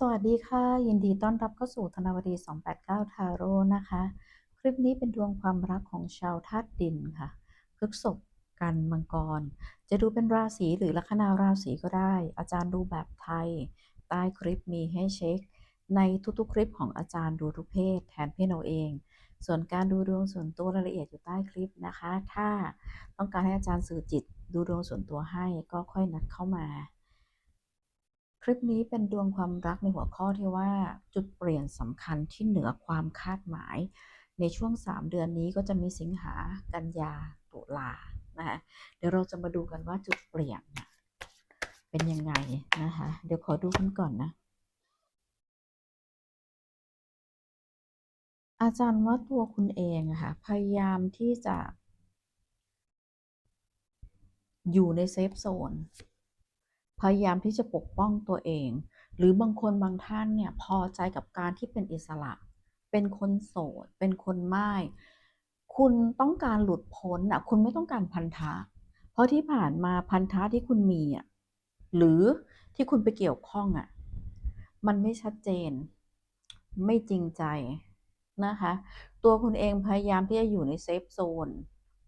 สวัสดีค่ะ ยินดีต้อนรับเข้าสู่ธนวดี 289 ทาโร่นะคะ คลิปนี้เป็นดวงความรักของชาวธาตุดินค่ะพฤกษภกันมังกร จะดูเป็นราศีหรือลัคนาราศีก็ได้ อาจารย์ดูแบบไทย ใต้คลิปมีให้เช็ค ในทุกๆ คลิปของอาจารย์ดูทุกเพศ แทนเพศเราเอง ส่วนการดูดวงส่วนตัวรายละเอียดอยู่ใต้คลิปนะคะ ถ้าต้องการให้อาจารย์สื่อจิตดูดวงส่วนตัวให้ก็ค่อยนัดเข้ามา ลิปนี้เป็นดวงความรักในหัวข้อที่ว่าจุดเปลี่ยนสำคัญที่เหนือความคาดหมาย ในช่วง 3 เดือนนี้ก็จะมีสิงหากันยาตุลานะคะเดี๋ยวเราจะมาดูกันว่าจุดเปลี่ยนเป็นยังไงนะคะเดี๋ยวขอดูกันก่อนนะ อาจารย์ว่าตัวคุณเองอะค่ะพยายามที่จะ อยู่ในเซฟโซน พยายามที่จะปกป้องตัวเอง หรือบางคนบางท่านเนี่ยพอใจกับการที่เป็นอิสระ เป็นคนโสด เป็นคนไม่คุณต้องการหลุดพ้นอะคุณไม่ต้องการพันธะ เพราะที่ผ่านมาพันธะที่คุณมีอะหรือที่คุณไปเกี่ยวข้องอะมันไม่ชัดเจน ไม่จริงใจนะคะ ตัวคุณเองพยายามที่จะอยู่ในเซฟโซน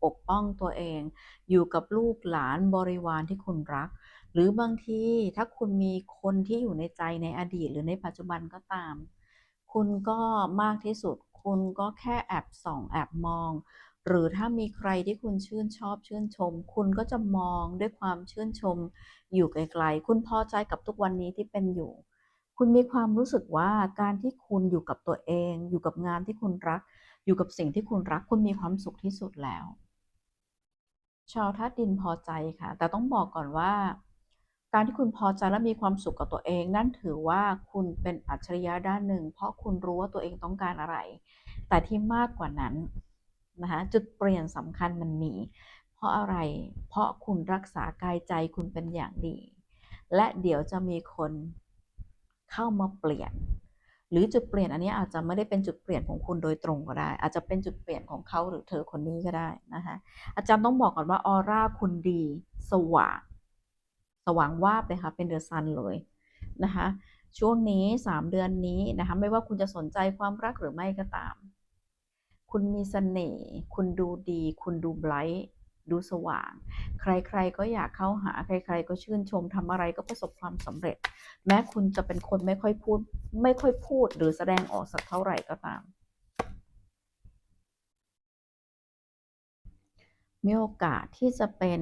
ปกป้องตัวเอง อยู่กับลูกหลานบริวารที่คุณรัก หรือบางทีถ้าคุณมีคนที่อยู่ในใจในอดีตหรือในปัจจุบันก็ตาม คุณก็มากที่สุด คุณก็แค่แอบส่องแอบมอง หรือถ้ามีใครที่คุณชื่นชอบชื่นชม คุณก็จะมองด้วยความชื่นชม อยู่ไกลๆคุณพอใจกับทุกวันนี้ที่เป็นอยู่ คุณมีความรู้สึกว่าการที่คุณอยู่กับตัวเอง อยู่กับงานที่คุณรัก อยู่กับสิ่งที่คุณรัก คุณมีความสุขที่สุดแล้ว ชาวธาตุดินพอใจค่ะ แต่ต้องบอกก่อนว่า การที่คุณพอใจและมีความสุขกับตัวเอง นั่นถือว่าคุณเป็นอัจฉริยะด้านหนึ่ง เพราะคุณรู้ว่าตัวเองต้องการอะไร แต่ที่มากกว่านั้นนะคะจุดเปลี่ยนสำคัญมันมี เพราะอะไร เพราะคุณรักษากายใจคุณเป็นอย่างดี และเดี๋ยวจะมีคนเข้ามาเปลี่ยน หรือจุดเปลี่ยนอันนี้อาจจะไม่ได้เป็นจุดเปลี่ยนของคุณโดยตรงก็ได้ อาจจะเป็นจุดเปลี่ยนของเขาหรือเธอคนนี้ก็ได้นะคะอาจารย์ต้องบอกก่อนว่าออร่าคุณดี สว่าง ว่างวาบเลยค่ะเป็นเดอะซันเลยนะคะช่วงนี้ 3 เดือนนี้นะคะไม่ว่าคุณจะสนใจความรักหรือไม่ก็ตาม คุณมีเสน่ห์คุณดูดี คุณดูไบรท์ดูสว่าง ใครๆก็อยากเข้าหาใคร ๆ ก็ชื่นชมทำอะไรก็ประสบความสำเร็จ แม้คุณจะเป็นคนไม่ค่อยพูด ไม่ค่อยพูดหรือแสดงออกสักเท่าไหร่ก็ตาม มีโอกาสที่จะเป็น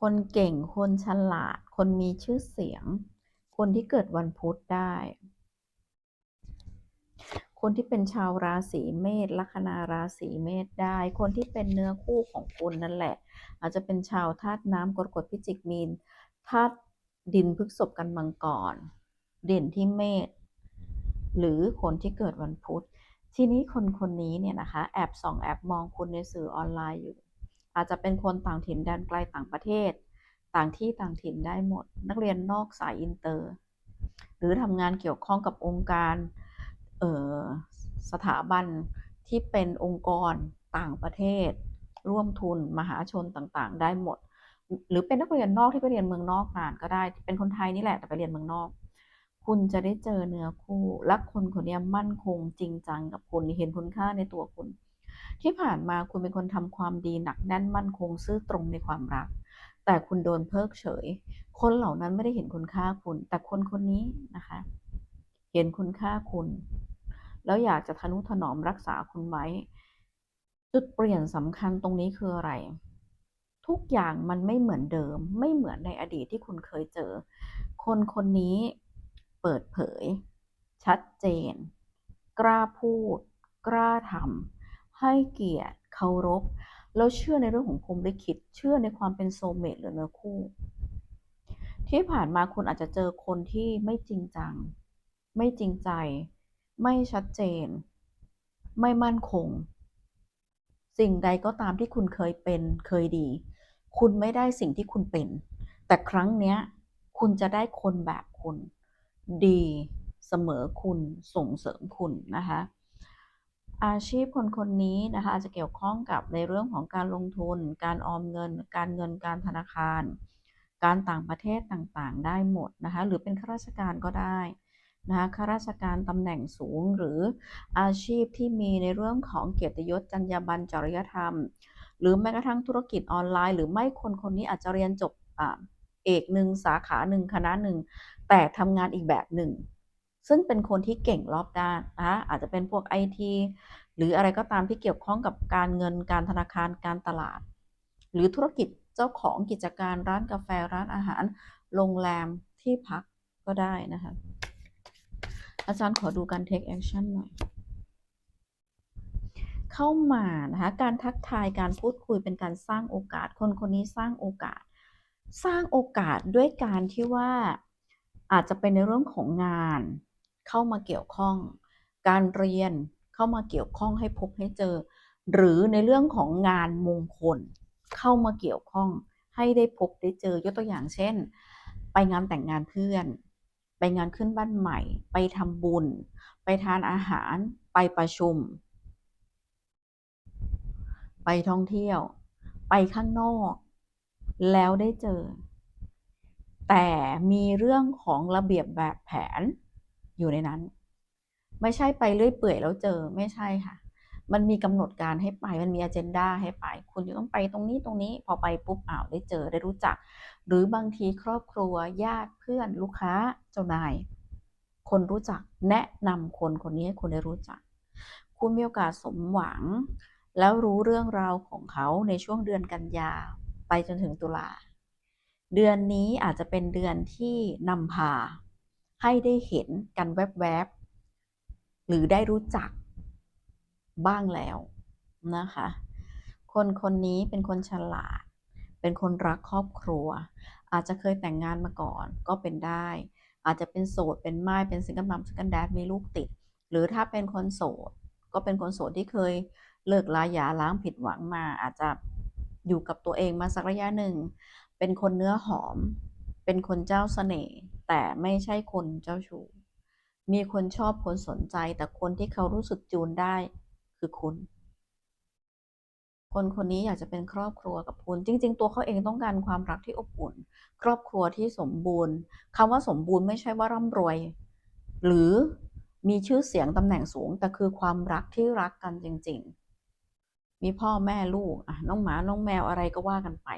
คนเก่ง คนฉลาด คนมีชื่อเสียง คนที่เกิดวันพุธได้ คนที่เป็นชาวราศีเมษลัคนาราศีเมษได้ คนที่เป็นเนื้อคู่ของคุณนั่นแหละ อาจจะเป็นชาวธาตุน้ำกรกฎพิจิกมีนธาตุดินพฤกษบกันมังกรเด่นที่เมษหรือคนที่เกิดวันพุธ ทีนี้คนคนนี้เนี่ยนะคะ แอบส่องแอบมองคุณในสื่อออนไลน์อยู่ อาจจะเป็นคนต่างถิ่นแดนไกลต่างประเทศ ต่างที่ต่างถิ่นได้หมด นักเรียนนอกสายอินเตอร์ หรือทำงานเกี่ยวข้องกับองค์การสถาบันที่เป็นองค์กรต่างประเทศ ร่วมทุนมหาชนต่างๆ ได้หมด หรือเป็นนักเรียนนอกที่ไปเรียนเมืองนอกนานก็ได้ เป็นคนไทยนี่แหละแต่ไปเรียนเมืองนอก คุณจะได้เจอเนื้อคู่และคนคนนี้มั่นคงจริงจังกับคุณเห็นคุณค่าในตัวคุณ ที่ผ่านมาคุณเป็นคนทำความดีหนักแน่นมั่นคงซื่อตรงในความรัก แต่คุณโดนเพิกเฉย คนเหล่านั้นไม่ได้เห็นคุณค่าคุณ แต่คนคนนี้นะคะ เห็นคุณค่าคุณ แล้วอยากจะทนุถนอมรักษาคุณไว้ จุดเปลี่ยนสำคัญตรงนี้คืออะไร ทุกอย่างมันไม่เหมือนเดิม ไม่เหมือนในอดีตที่คุณเคยเจอ คนคนนี้เปิดเผย ชัดเจน กล้าพูด กล้าทำ ให้เกียรติเคารพ แล้วเชื่อในเรื่องของพรมลิขิต เชื่อในความเป็นโซเมตหรือเนื้อคู่ ที่ผ่านมาคุณอาจจะเจอคนที่ไม่จริงจัง ไม่จริงใจ ไม่ชัดเจน ไม่มั่นคง สิ่งใดก็ตามที่คุณเคยเป็นเคยดี คุณไม่ได้สิ่งที่คุณเป็น แต่ครั้งเนี้ย คุณจะได้คนแบบคุณ ดีเสมอคุณส่งเสริมคุณนะคะ อาชีพคนคนนี้นะคะอาจจะเกี่ยวข้องกับในเรื่องของการลงทุน การออมเงิน การเงินการธนาคาร การต่างประเทศต่างๆ ได้หมดนะคะหรือเป็นข้าราชการก็ได้นะคะข้าราชการตำแหน่งสูงหรืออาชีพที่มีในเรื่องของเกียรติยศจรรยาบรรณจริยธรรม หรือแม้กระทั่งธุรกิจออนไลน์ หรือไม่คนคนนี้อาจจะเรียนจบเอกหนึ่งสาขาหนึ่งคณะหนึ่งแต่ทำงานอีกแบบหนึ่ง ซึ่งเป็นคนที่เก่งรอบด้านนะอาจจะเป็นพวกไอทีหรืออะไรก็ตามที่เกี่ยวข้องกับการเงินการธนาคารการตลาด หรือธุรกิจเจ้าของกิจการร้านกาแฟร้านอาหาร โรงแรมที่พักก็ได้นะคะ อาจารย์ขอดูการ take action หน่อยเข้ามานะคะการทักทายการพูดคุยเป็นการสร้างโอกาส คนคนนี้สร้างโอกาส สร้างโอกาสด้วยการที่ว่าอาจจะเป็นในเรื่องของงาน เข้ามาเกี่ยวข้อง การเรียนเข้ามาเกี่ยวข้องให้พบให้เจอ หรือในเรื่องของงานมงคล เข้ามาเกี่ยวข้องให้ได้พบได้เจอยกตัวอย่างเช่น ไปงานแต่งงานเพื่อน ไปงานขึ้นบ้านใหม่ ไปทำบุญ ไปทานอาหาร ไปประชุม ไปท่องเที่ยว ไปข้างนอก แล้วได้เจอ แต่มีเรื่องของระเบียบแบบแผน อยู่ในนั้น ไม่ใช่ไปเรื่อยเปื่อยแล้วเจอไม่ใช่ค่ะ มันมีกำหนดการให้ไป มันมีอเจนดาให้ไป คุณจะต้องไปตรงนี้ตรงนี้ พอไปปุ๊บอ้าวได้เจอได้รู้จัก หรือบางทีครอบครัวญาติเพื่อนลูกค้าเจ้านาย คนรู้จักแนะนำคนคนนี้ให้คุณได้รู้จัก คุณมีโอกาสสมหวัง แล้วรู้เรื่องราวของเขาในช่วงเดือนกันยาไปจนถึงตุลาเดือนนี้อาจจะเป็นเดือนที่นำพา ให้ได้เห็นกันแวบๆ หรือได้รู้จักบ้างแล้วนะคะ คนคนนี้เป็นคนฉลาด เป็นคนรักครอบครัว อาจจะเคยแต่งงานมาก่อนก็เป็นได้ อาจจะเป็นโสด เป็นไม้เป็นซิงเกิลมัมซิงเกิลแดดมีลูกติด หรือถ้าเป็นคนโสด ก็เป็นคนโสดที่เคยเลิกลาหย่าล้างผิดหวังมา อาจจะอยู่กับตัวเองมาสักระยะหนึ่ง เป็นคนเนื้อหอม เป็นคนเจ้าเสน่ห์ แต่ไม่ใช่คนเจ้าชู้ มีคนชอบคนสนใจ แต่คนที่เขารู้สึกจูนได้คือคุณ คนคนนี้อยากจะเป็นครอบครัวกับคุณ จริง ๆ ตัวเขาเองต้องการความรักที่อบอุ่น ครอบครัวที่สมบูรณ์คำว่าสมบูรณ์ไม่ใช่ว่าร่ำรวย หรือมีชื่อเสียงตำแหน่งสูง แต่คือความรักที่รักกันจริง ๆ มีพ่อแม่ลูกน้องหมา น้องแมวอะไรก็ว่ากันไป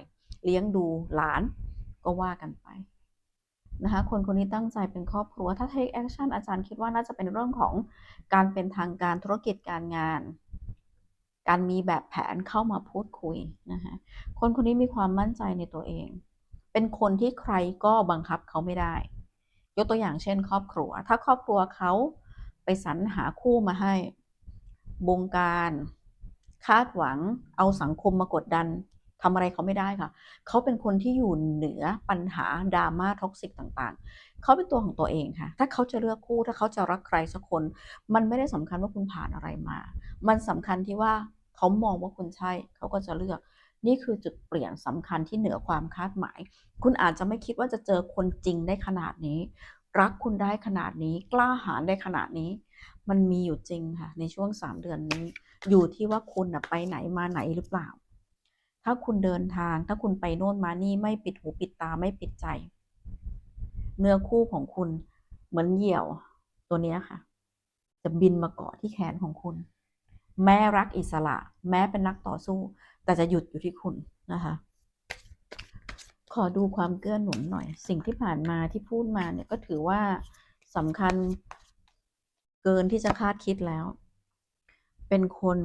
เลี้ยงดูหลานก็ว่ากันไป นะคะคนคนนี้ตั้งใจเป็นครอบครัว ถ้า take action อาจารย์คิดว่าน่าจะเป็นเรื่องของการเป็นทางการธุรกิจการงาน การมีแบบแผนเข้ามาพูดคุยนะคะคนคนนี้มีความมั่นใจในตัวเอง เป็นคนที่ใครก็บังคับเขาไม่ได้ ยกตัวอย่างเช่น ครอบครัว ถ้าครอบครัวเขาไปสรรหาคู่มาให้บงการ คาดหวัง เอาสังคมมากดดัน ทำอะไรเขาไม่ได้ค่ะ เขาเป็นคนที่อยู่เหนือปัญหาดราม่าท็อกซิกต่างๆ เขาเป็นตัวของตัวเองค่ะ ถ้าเขาจะเลือกคู่ ถ้าเขาจะรักใครสักคน มันไม่ได้สำคัญว่าคุณผ่านอะไรมา มันสำคัญที่ว่าเขามองว่าคุณใช่ เขาก็จะเลือก นี่คือจุดเปลี่ยนสำคัญที่เหนือความคาดหมาย คุณอาจจะไม่คิดว่าจะเจอคนจริงได้ขนาดนี้ รักคุณได้ขนาดนี้ กล้าหาญได้ขนาดนี้ มันมีอยู่จริงค่ะ ในช่วงสามเดือนนี้ อยู่ที่ว่าคุณไปไหนมาไหนหรือเปล่า ถ้าคุณเดินทาง ถ้าคุณไปโน่นมานี่ไม่ปิดหูปิดตาไม่ปิดใจ เนื้อคู่ของคุณเหมือนเหยี่ยวตัวนี้ค่ะ จะบินมาเกาะที่แขนของคุณ แม้รักอิสระ แม้เป็นนักต่อสู้ แต่จะหยุดอยู่ที่คุณนะคะ ขอดูความเกื้อหนุนหน่อย สิ่งที่ผ่านมาที่พูดมาเนี่ยก็ถือว่าสำคัญเกินที่จะคาดคิดแล้ว เป็นคน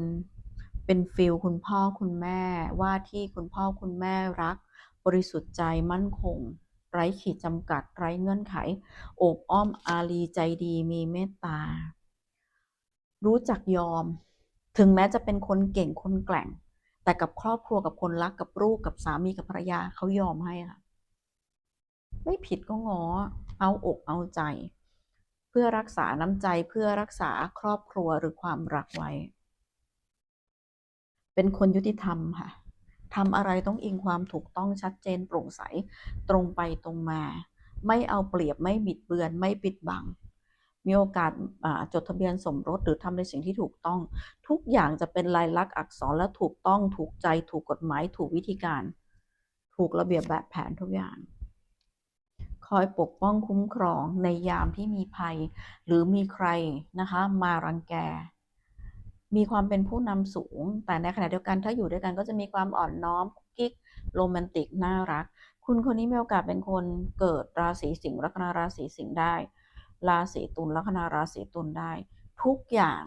เป็นฟิลคุณพ่อคุณแม่ว่าที่คุณพ่อคุณแม่รัก บริสุทธิ์ใจมั่นคง ไร้ขีดจำกัดไร้เงื่อนไข โอบอ้อมอารีใจดีมีเมตตา รู้จักยอม ถึงแม้จะเป็นคนเก่งคนแกล่ง แต่กับครอบครัวกับคนรักกับลูกกับสามีกับภรรยาเขายอมให้ค่ะไม่ผิดก็งอเอาอกเอาใจ เพื่อรักษาน้ำใจเพื่อรักษาครอบครัวหรือความรักไว้ เป็นคนยุติธรรมค่ะทำอะไรต้องอิงความถูกต้องชัดเจนโปร่งใสตรงไปตรงมา ไม่เอาเปรียบไม่บิดเบือน ไม่ปิดบัง มีโอกาสจดทะเบียนสมรสหรือทำในสิ่งที่ถูกต้อง ทุกอย่างจะเป็นลายลักษณ์อักษรและถูกต้องถูกใจถูกกฎหมายถูกวิธีการ ถูกระเบียบแบบแผนทุกอย่าง คอยปกป้องคุ้มครองในยามที่มีภัย หรือมีใครนะคะมารังแก มีความเป็นผู้นำสูง แต่ในขณะเดียวกันถ้าอยู่ด้วยกันก็จะมีความอ่อนน้อมคุกกิ๊กโรแมนติกน่ารัก คุณคนนี้มีโอกาสเป็นคนเกิดราศีสิงห์ลัคนาราศีสิงห์ได้ ราศีตุลลัคนาราศีตุลได้ ทุกอย่าง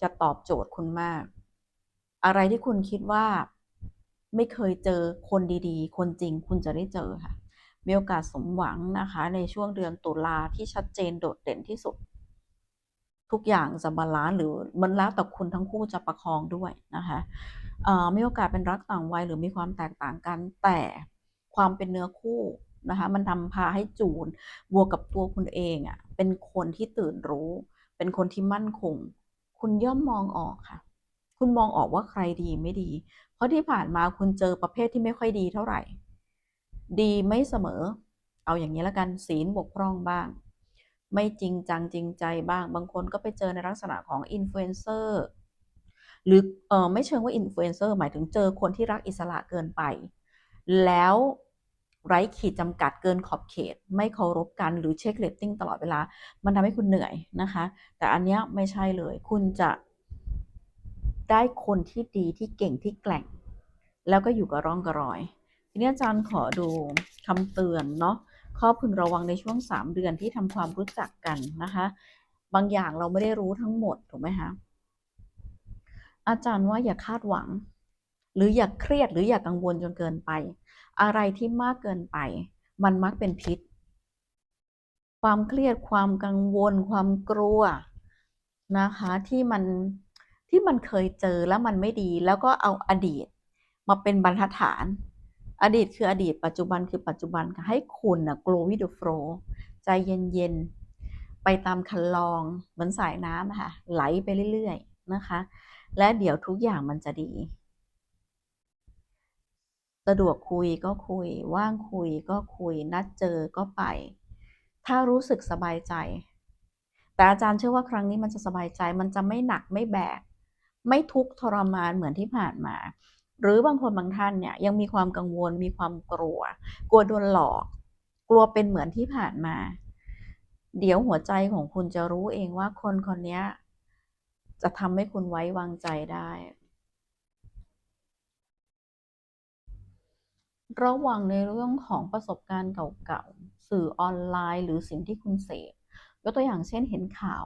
จะตอบโจทย์คุณมาก อะไรที่คุณคิดว่าไม่เคยเจอคนดีๆ คนจริงคุณจะได้เจอค่ะมีโอกาสสมหวังนะคะ ในช่วงเดือนตุลาที่ชัดเจนโดดเด่นที่สุด ทุกอย่างจะบาลานซ์หรือมันแล้วแต่คุณทั้งคู่จะประคองด้วยนะคะเอ่อมีโอกาสเป็นรักต่างวัยหรือมีความแตกต่างกัน แต่ความเป็นเนื้อคู่นะคะมันทำพาให้จูนบวกกับตัวคุณเองอะ่ะเป็นคนที่ตื่นรู้ เป็นคนที่มั่นคง คุณย่อมมองออกค่ะ คุณมองออกว่าใครดีไม่ดี เพราะที่ผ่านมาคุณเจอประเภทที่ไม่ค่อยดีเท่าไหร่ ดีไม่เสมอ เอาอย่างนี้แล้วกันศีลบกพร่องบ้าง ไม่จริงจังจริงใจบ้าง บางคนก็ไปเจอในลักษณะของอินฟลูเอนเซอร์หรือเออไม่เชิงว่าอินฟลูเอนเซอร์หมายถึงเจอคนที่รักอิสระเกินไป แล้วไร้ขีดจำกัดเกินขอบเขต ไม่เคารพกันหรือเช็คเรตติ้งตลอดเวลา มันทำให้คุณเหนื่อยนะคะ แต่อันเนี้ยไม่ใช่เลย คุณจะได้คนที่ดีที่เก่งที่แกร่ง แล้วก็อยู่กับร่องกระรอย ทีนี้อาจารย์ขอดูคำเตือนเนาะ ข้อพึงระวังในช่วง 3 เดือนที่ทำความรู้จักกันนะคะ บางอย่างเราไม่ได้รู้ทั้งหมดถูกไหมคะอาจารย์ว่าอย่าคาดหวัง หรืออย่าเครียดหรืออย่ากังวลจนเกินไป อะไรที่มากเกินไป มันมักเป็นพิษ ความเครียดความกังวล ความกลัวนะคะที่มันที่มันเคยเจอแล้วมันไม่ดี แล้วก็เอาอดีต มาเป็นบรรทัดฐาน อดีตคืออดีตปัจจุบันคือปัจจุบันค่ะให้คุณนะ grow with the flow ใจเย็นๆ ไปตามคันลอง เหมือนสายน้ำค่ะ ไหลไปเรื่อยๆ นะคะ และเดี๋ยวทุกอย่างมันจะดี สะดวกคุยก็คุย ว่างคุยก็คุย นัดเจอก็ไป ถ้ารู้สึกสบายใจ แต่อาจารย์เชื่อว่าครั้งนี้มันจะสบายใจ มันจะไม่หนักไม่แบก ไม่ทุกข์ทรมานเหมือนที่ผ่านมา หรือบางคนบางท่านเนี่ยยังมีความกังวลมีความกลัว กลัวโดนหลอก กลัวเป็นเหมือนที่ผ่านมา เดี๋ยวหัวใจของคุณจะรู้เองว่าคนคนนี้จะทำให้คุณไว้วางใจได้ ระวังในเรื่องของประสบการณ์เก่าๆสื่อออนไลน์ หรือสิ่งที่คุณเสพยกตัวอย่างเช่นเห็นข่าว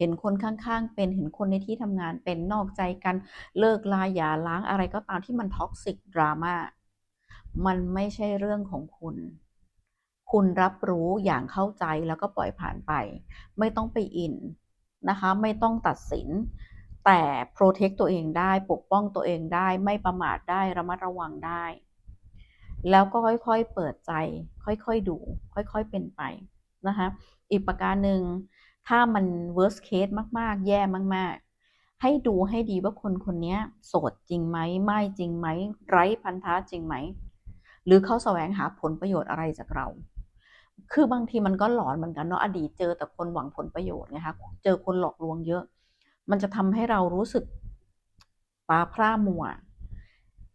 เห็นคนข้างๆ เป็นเห็นคนในที่ทำงานเป็นนอกใจกันเลิกลาอย่าล้างอะไรก็ตามที่มันท็อกซิกดราม่ามันไม่ใช่เรื่องของคุณ คุณรับรู้อย่างเข้าใจแล้วก็ปล่อยผ่านไป ไม่ต้องไปอินนะคะ ไม่ต้องตัดสิน แต่โปรเทคตัวเองได้ปกป้องตัวเองได้ ไม่ประมาทได้ระมัดระวังได้ แล้วก็ค่อยๆเปิดใจ ค่อยๆดู ค่อยๆเป็นไปนะคะ อีกประการหนึ่ง ถ้ามัน worst case มาก ๆ แย่มาก ๆ ให้ดูให้ดีว่าคนคนนี้โสดจริงไหมไม่จริงไหม ไร้พันธะจริงไหม หรือเขาแสวงหาผลประโยชน์อะไรจากเรา คือบางทีมันก็หลอนเหมือนกันเนาะอดีตเจอแต่คนหวังผลประโยชน์ไงคะเจอคนหลอกลวงเยอะ มันจะทำให้เรารู้สึกตาพร่ามัว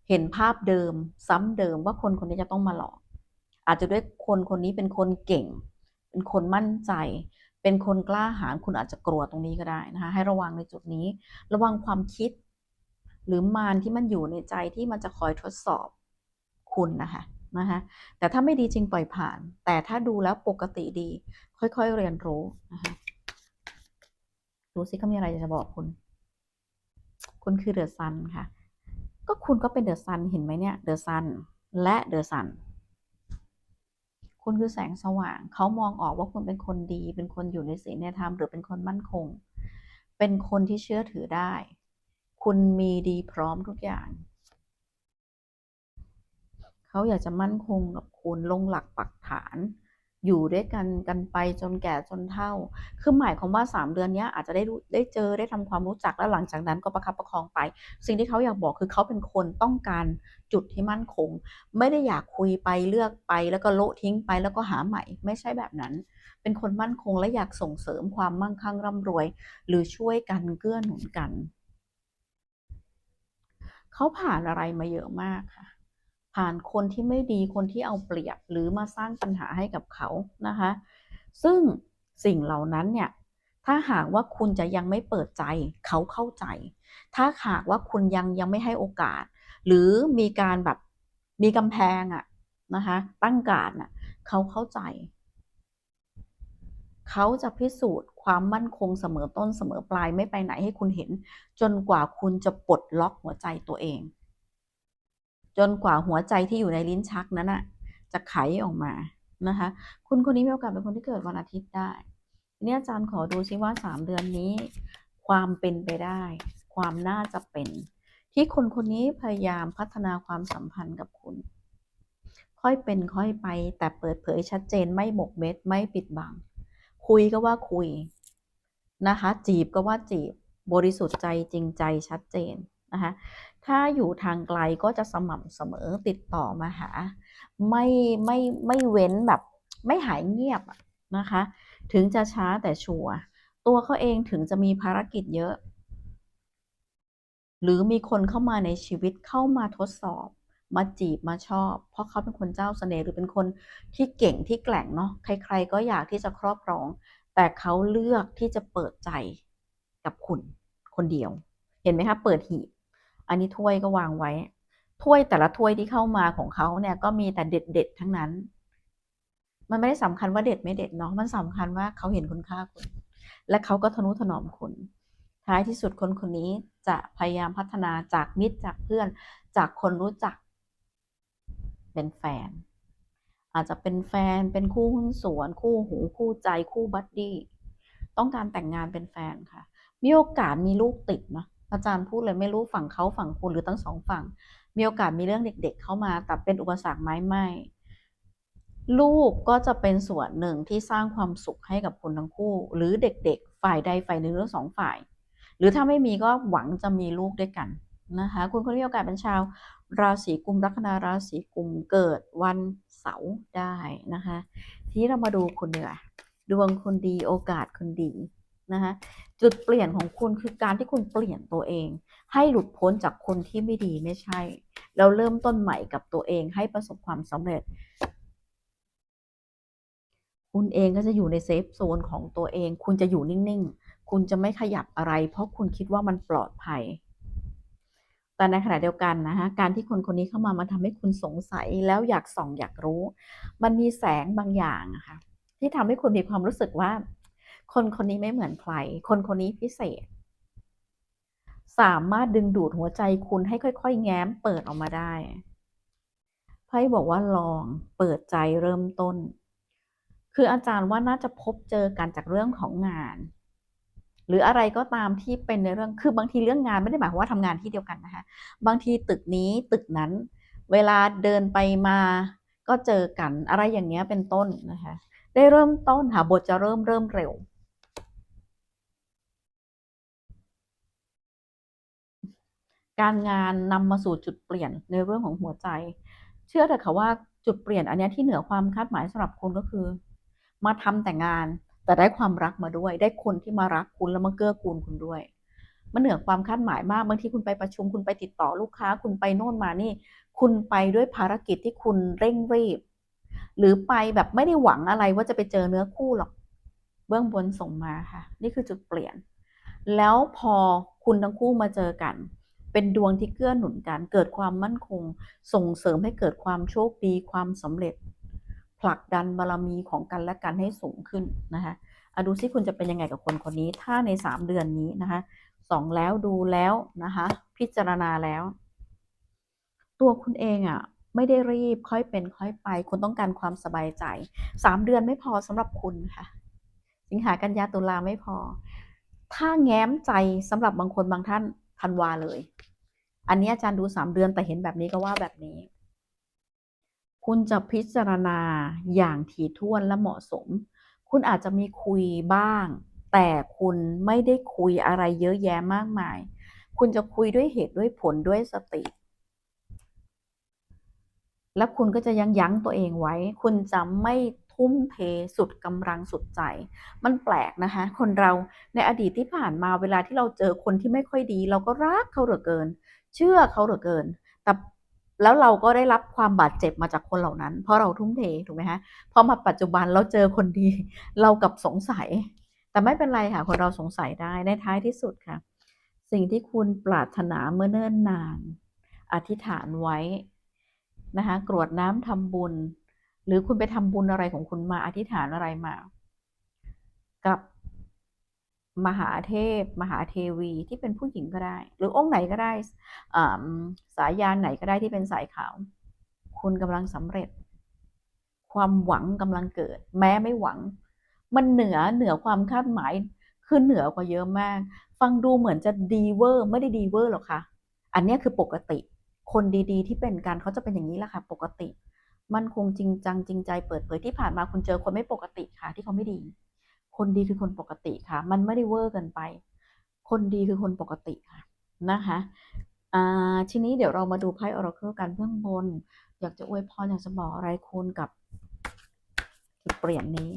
เห็นภาพเดิม ซ้ำเดิมว่าคนคนนี้จะต้องมาหลอก อาจจะด้วยคนคนนี้เป็นคนเก่ง เป็นคนมั่นใจ เป็นคนกล้าหาญคุณอาจจะกลัวตรงนี้ก็ได้นะคะ ให้ระวังในจุดนี้ ระวังความคิด หรือมารที่มันอยู่ในใจที่มันจะคอยทดสอบคุณนะคะนะคะแต่ถ้าไม่ดีจริงปล่อยผ่าน แต่ถ้าดูแล้วปกติดี ค่อยๆเรียนรู้นะคะดูซิเขามีอะไรจะบอกคุณ คุณคือเดอะซันค่ะ ก็คุณก็เป็นเดอะซันเห็นไหมเนี่ยเดอะซันและเดอะซัน คุณคือแสงสว่าง เขามองออกว่าคุณเป็นคนดี เป็นคนอยู่ในศีลในธรรมหรือเป็นคนมั่นคง เป็นคนที่เชื่อถือได้ คุณมีดีพร้อมทุกอย่าง เขาอยากจะมั่นคงกับคุณลงหลักปักฐาน อยู่ด้วยกันกันไปจนแก่จนเฒ่า คือหมายความว่า 3 เดือนนี้อาจจะได้ได้เจอได้ทำความรู้จักแล้วหลังจากนั้นก็ประคับประคองไป สิ่งที่เขาอยากบอกคือเขาเป็นคนต้องการจุดที่มั่นคง ไม่ได้อยากคุยไปเลือกไป แล้วก็โละทิ้งไปแล้วก็หาใหม่ ไม่ใช่แบบนั้น เป็นคนมั่นคงและอยากส่งเสริมความมั่งคั่งร่ำรวย หรือช่วยกันเกื้อหนุนกัน เขาผ่านอะไรมาเยอะมากค่ะ ผ่านคนที่ไม่ดีคนที่เอาเปรียบหรือมาสร้างปัญหาให้กับเขานะคะ ซึ่งสิ่งเหล่านั้นเนี่ยถ้าหากว่าคุณจะยังไม่เปิดใจเขาเข้าใจ ถ้าหากว่าคุณยังยังไม่ให้โอกาส หรือมีการแบบมีกำแพงอะนะคะตั้งการน่ะเขาเข้าใจ เขาจะพิสูจน์ความมั่นคงเสมอต้นเสมอปลายไม่ไปไหนให้คุณเห็น จนกว่าคุณจะปลดล็อกหัวใจตัวเอง จนกว่าหัวใจที่อยู่ในลิ้นชักนั้นอะจะไขออกมานะคะ คุณคนนี้มีโอกาสเป็นคนที่เกิดวันอาทิตย์ได้ทีนี้อาจารย์ขอดูซิว่าสามเดือนนี้ ความเป็นไปได้ ความน่าจะเป็น ที่คนคนนี้พยายามพัฒนาความสัมพันธ์กับคุณ ค่อยเป็นค่อยไป แต่เปิดเผยชัดเจนไม่หมกเม็ดไม่ปิดบัง คุยก็ว่าคุยนะคะ จีบก็ว่าจีบบริสุทธิ์ใจจริงใจชัดเจนนะคะ ถ้าอยู่ทางไกลก็จะสม่ำเสมอติดต่อมาหา ไม่ไม่ไม่เว้นแบบ ไม่หายเงียบนะคะ ถึงจะช้าแต่ชัวร์ตัวเขาเองถึงจะมีภารกิจเยอะ หรือมีคนเข้ามาในชีวิตเข้ามาทดสอบ มาจีบมาชอบ เพราะเขาเป็นคนเจ้าเสน่ห์หรือเป็นคนที่เก่งที่แกล่งเนาะใคร ๆ ก็อยากที่จะครอบครอง แต่เขาเลือกที่จะเปิดใจกับคุณคนเดียว เห็นไหมคะเปิดหีบ อันนี้ถ้วยก็วางไว้ ถ้วยแต่ละถ้วยที่เข้ามาของเขาเนี่ยก็มีแต่เด็ดๆทั้งนั้น มันไม่ได้สำคัญว่าเด็ดไม่เด็ดเนาะมันสำคัญว่าเขาเห็นคุณค่าคุณ และเขาก็ทนุถนอมคุณ ท้ายที่สุดคนคนนี้จะพยายามพัฒนาจากมิตรจากเพื่อน จากคนรู้จัก เป็นแฟน อาจจะเป็นแฟนเป็นคู่หุ้นส่วน คู่หูคู่ใจคู่บัดดี้ต้องการแต่งงานเป็นแฟนค่ะ มีโอกาสมีลูกติดนะ อาจารย์พูดเลยไม่รู้ฝั่งเขาฝั่งคุณหรือทั้งสองฝั่ง มีโอกาสมีเรื่องเด็ก ๆ เข้ามา แต่เป็นอุปสรรคไหมไม่ลูกก็จะเป็นส่วนหนึ่งที่สร้างความสุขให้กับคุณทั้งคู่ หรือเด็กๆ ฝ่ายใดฝ่ายหนึ่งหรือสองฝ่าย หรือถ้าไม่มีก็หวังจะมีลูกด้วยกันนะคะคุณคนที่มีโอกาสเป็นชาว ราศีกุมลัคนาราศีกุมเกิดวันเสาร์ได้นะคะ ทีนี้เรามาดูคุณเนีกว่ยดวงคุณดีโอกาสคุณดี นะคะจุดเปลี่ยนของคุณคือการที่คุณเปลี่ยนตัวเอง ให้หลุดพ้นจากคนที่ไม่ดีไม่ใช่ แล้วเริ่มต้นใหม่กับตัวเองให้ประสบความสำเร็จ คุณเองก็จะอยู่ในเซฟโซนของตัวเอง คุณจะอยู่นิ่งๆ คุณจะไม่ขยับอะไร เพราะคุณคิดว่ามันปลอดภัย แต่ในขณะเดียวกันนะคะการที่คนคนนี้เข้ามามันทำให้คุณสงสัยแล้วอยากส่องอยากรู้ มันมีแสงบางอย่างอะคะ่ะที่ทำให้คุณมีความรู้สึกว่า คนคนนี้ไม่เหมือนใคร คนคนนี้พิเศษ สามารถดึงดูดหัวใจคุณให้ค่อย ๆ แง้มเปิดออกมาได้ ไพ่บอกว่าลองเปิดใจเริ่มต้น คืออาจารย์ว่าน่าจะพบเจอกันจากเรื่องของงาน หรืออะไรก็ตามที่เป็นในเรื่อง คือบางทีเรื่องงานไม่ได้หมายความว่าทำงานที่เดียวกันนะคะ บางทีตึกนี้ตึกนั้น เวลาเดินไปมาก็เจอกันอะไรอย่างเงี้ยเป็นต้นนะคะได้เริ่มต้นค่ะบทจะเริ่มเริ่มเร็ว การงานนำมาสู่จุดเปลี่ยนในเรื่องของหัวใจ เชื่อเถอะค่ะว่าจุดเปลี่ยนอันนี้ที่เหนือความคาดหมายสำหรับคุณก็คือ มาทำแต่งานแต่ได้ความรักมาด้วย ได้คนที่มารักคุณแล้วมาเกื้อกูลคุณด้วย มันเหนือความคาดหมายมากบางทีคุณไปประชุม คุณไปติดต่อลูกค้า คุณไปโน่นมานี่ คุณไปด้วยภารกิจที่คุณเร่งรีบ หรือไปแบบไม่ได้หวังอะไรว่าจะไปเจอเนื้อคู่หรอก เบื้องบนส่งมาค่ะ นี่คือจุดเปลี่ยน แล้วพอคุณทั้งคู่มาเจอกัน เป็นดวงที่เกื้อหนุนกันเกิดความมั่นคง ส่งเสริมให้เกิดความโชคดีความสำเร็จ ผลักดันบารมีของกันและกันให้สูงขึ้นนะคะอะดูซิคุณจะเป็นยังไงกับคนคนนี้ ถ้าในสามเดือนนี้นะคะสองแล้วดูแล้วนะคะ พิจารณาแล้ว ตัวคุณเองอะ่ะไม่ได้รีบค่อยเป็นค่อยไป คุณต้องการความสบายใจสามเดือนไม่พอสำหรับคุณค่ะ สิงหากันยาตุลาไม่พอ ถ้าแง้มใจสำหรับบางคนบางท่าน ธันวาเลย อันนี้อาจารย์ดูสามเดือนแต่เห็นแบบนี้ก็ว่าแบบนี้ คุณจะพิจารณาอย่างถี่ถ้วนและเหมาะสม คุณอาจจะมีคุยบ้าง แต่คุณไม่ได้คุยอะไรเยอะแยะมากมาย คุณจะคุยด้วยเหตุด้วยผลด้วยสติและคุณก็จะยังยั้งตัวเองไว้ คุณจะไม่ ทุ่มเทสุดกำลังสุดใจ มันแปลกนะคะ คนเราในอดีตที่ผ่านมาเวลาที่เราเจอคนที่ไม่ค่อยดี เราก็รักเขาเหลือเกิน เชื่อเขาเหลือเกิน แต่แล้วเราก็ได้รับความบาดเจ็บมาจากคนเหล่านั้น เพราะเราทุ่มเทถูกไหมคะพอมาปัจจุบันเราเจอคนดี เรากลับสงสัย แต่ไม่เป็นไรค่ะ คนเราสงสัยได้ในท้ายที่สุดค่ะ สิ่งที่คุณปรารถนาเมื่อเนิ่นนาน อธิษฐานไว้นะคะกรวดน้ำทำบุญ หรือคุณไปทำบุญอะไรของคุณมาอธิษฐานอะไรมา กับมหาเทพ มหาเทวีที่เป็นผู้หญิงก็ได้ หรือองค์ไหนก็ได้สายยานไหนก็ได้ที่เป็นสายขาว คุณกำลังสำเร็จ ความหวังกำลังเกิด แม้ไม่หวัง มันเหนือเหนือความคาดหมายคือเหนือกว่าเยอะมาก ฟังดูเหมือนจะดีเวอร์ไม่ได้ดีเวอร์หรอกค่ะ อันนี้คือปกติ คนดีๆ ที่เป็นกันเขาจะเป็นอย่างนี้แหละค่ะ ปกติ มันคงจริงจังจริงใจเปิดเผยที่ผ่านมาคุณเจอคนไม่ปกติค่ะ ที่เขาไม่ดี คนดีคือคนปกติค่ะ มันไม่ได้เวอร์เกินไป คนดีคือคนปกติค่ะนะคะอ่าทีนี้เดี๋ยวเรามาดูไพ่ออร์เคิลกันเบื้องบน อยากจะอวยพรอยากจะบอกอะไรคุณกับจุดเปลี่ยนนี้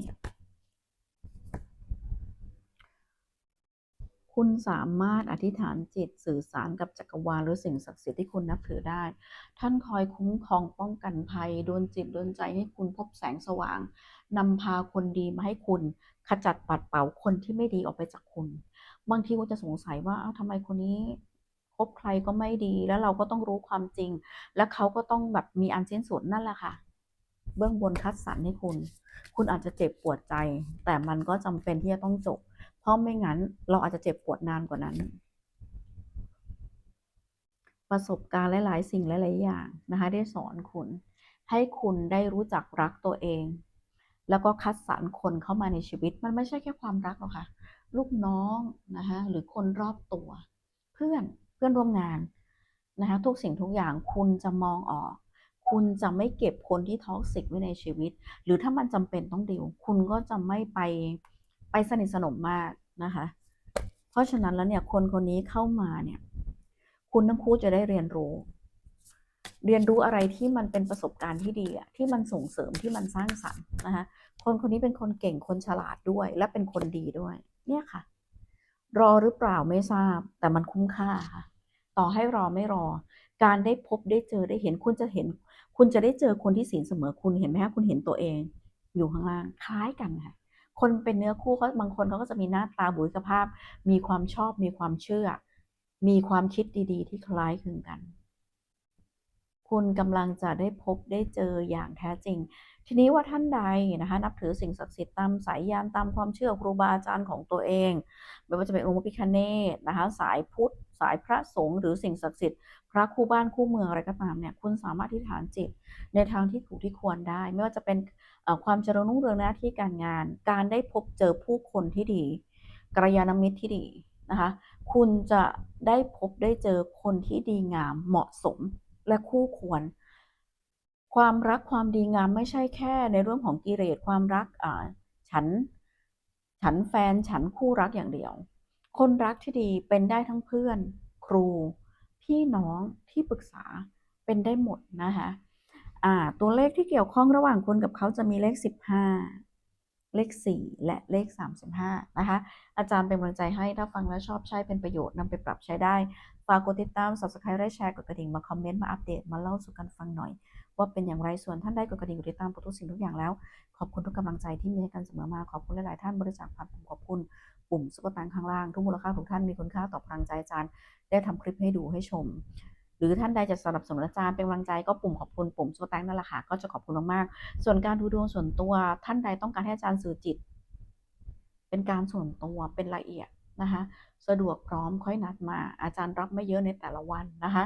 คุณสามารถอธิษฐานจิตสื่อสารกับจักรวาลหรือสิ่งศักดิ์สิทธิ์ที่คุณนับถือได้ ท่านคอยคุ้มครองป้องกันภัยโดนจิตโดนใจให้คุณพบแสงสว่างนำพาคนดีมาให้คุณ ขจัดปัดเป่าคนที่ไม่ดีออกไปจากคุณ บางทีคุณจะสงสัยว่าเอ้าทำไมคนนี้คบใครก็ไม่ดีแล้วเราก็ต้องรู้ความจริง แล้วเขาก็ต้องแบบมีอันสิ้นสุดนั่นแหละค่ะ เบื้องบนคัดสรรให้คุณ คุณอาจจะเจ็บปวดใจ แต่มันก็จำเป็นที่จะต้องจบ ราะไม่งั้น เราอาจจะเจ็บปวดนานกว่านั้น ประสบการณ์หลาย ๆ สิ่งหลาย ๆ อย่างนะคะ ได้สอนคุณ ให้คุณได้รู้จักรักตัวเอง แล้วก็คัดสรรคนเข้ามาในชีวิต มันไม่ใช่แค่ความรักหรอกค่ะ ลูกน้องนะคะหรือคนรอบตัว เพื่อนเพื่อนร่วมงานนะคะทุกสิ่งทุกอย่างคุณจะมองออก คุณจะไม่เก็บคนที่ท็อกซิกไว้ในชีวิต หรือถ้ามันจำเป็นต้องดิว คุณก็จะไม่ไป ไปสนิทสนมมากนะคะ เพราะฉะนั้นแล้วเนี่ยคนคนนี้เข้ามาเนี่ย คุณทั้งคู่จะได้เรียนรู้ เรียนรู้อะไรที่มันเป็นประสบการณ์ที่ดีอะที่มันส่งเสริมที่มันสร้างสรรค์นะคะคนคนนี้เป็นคนเก่งคนฉลาดด้วย และเป็นคนดีด้วย เนี่ยค่ะ รอหรือเปล่าไม่ทราบ แต่มันคุ้มค่าค่ะ ต่อให้รอไม่รอ การได้พบได้เจอได้เห็นคุณจะเห็น คุณจะได้เจอคนที่ศีลเสมอคุณเห็นไหมคะคุณเห็นตัวเอง อยู่ข้างล่างคล้ายกันค่ะ คนเป็นเนื้อคู่เขาบางคนเขาก็จะมีหน้าตาบุคลิกภาพ มีความชอบมีความเชื่อ มีความคิดดีๆ ที่คล้ายคลึงกัน คุณกำลังจะได้พบได้เจออย่างแท้จริง ทีนี้ว่าท่านใดนะคะ นับถือสิ่งศักดิ์สิทธิ์ตามสายยานตามความเชื่อครูบาอาจารย์ของตัวเองไม่ว่าจะเป็นองค์พระพิฆเนศนะคะ สายพุทธ สายพระสงฆ์หรือสิ่งศักดิ์สิทธิ์พระคู่บ้านคู่เมืองอะไรก็ตามเนี่ยคุณสามารถที่ฐานจิตในทางที่ถูกที่ควรได้ ไม่ว่าจะเป็น ความเจริญรุ่งเรืองหน้าที่การงาน การได้พบเจอผู้คนที่ดีกัลยาณมิตรที่ดีนะคะคุณจะได้พบได้เจอคนที่ดีงามเหมาะสมและคู่ควร ความรักความดีงามไม่ใช่แค่ในเรื่องของกิเลสความรักฉันฉันแฟนฉันคู่รักอย่างเดียว คนรักที่ดีเป็นได้ทั้งเพื่อน ครู พี่น้องที่ปรึกษาเป็นได้หมดนะคะ ตัวเลขที่เกี่ยวข้องระหว่างคุณกับเขาจะมีเลข 15 เลข 4 และเลข 35 นะคะ อาจารย์เป็นกำลังใจให้ถ้าฟังแล้วชอบใช้เป็นประโยชน์นำไปปรับใช้ได้ ฝากกดติดตาม subscribe และแชร์กดกระดิ่งมาคอมเมนต์มาอัปเดตมาเล่าสู่กันฟังหน่อย ว่าเป็นอย่างไรส่วนท่านได้กดกระดิ่งกดติดตามทุกสิ่งทุกอย่างแล้ว ขอบคุณทุกกำลังใจที่มีให้กันเสมอมาขอบคุณหลาย ๆ ท่านบริจาคผ่านผมขอบคุณปุ่มซุปเปอร์ตังข้างล่างทุกมูลค่าทุกท่านมีคุณค่าต่อพลังใจอาจารย์ได้ทำคลิปให้ดูให้ชม หรือท่านใดจะสนับสนุนอาจารย์เป็นกำลังใจก็ปุ่มขอบคุณปุ่มซุปเปอร์แตงนั่นแหละค่ะก็จะขอบคุณมากๆส่วนการดูดวงส่วนตัวท่านใดต้องการให้อาจารย์สื่อจิต เป็นการส่วนตัวเป็นละเอียดนะคะสะดวกพร้อมค่อยนัดมาอาจารย์รับไม่เยอะในแต่ละวันนะคะ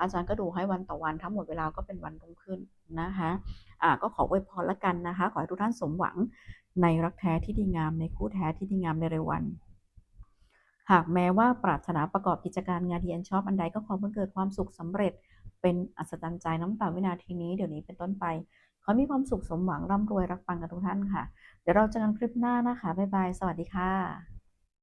อาจารย์ก็ดูให้วันต่อวันทั้งหมดเวลาก็เป็นวันรุ่งขึ้นนะคะอ่าก็ขออวยพรละกันนะคะ ขอให้ทุกท่านสมหวังในรักแท้ที่ดีงามในคู่แท้ที่ดีงามในเร็ววัน หากแม้ว่าปรารถนาประกอบกิจการงานที่อันชอบอันใดก็ขอเพื่อเกิดความสุขสำเร็จ เป็นอัศจรรย์ใจน้ำตาวินาทีนี้เดี๋ยวนี้เป็นต้นไป ขอมีความสุขสมหวังร่ำรวยรักปังกันทุกท่านค่ะ เดี๋ยวเราเจอกันคลิปหน้านะคะบ๊ายบายสวัสดีค่ะ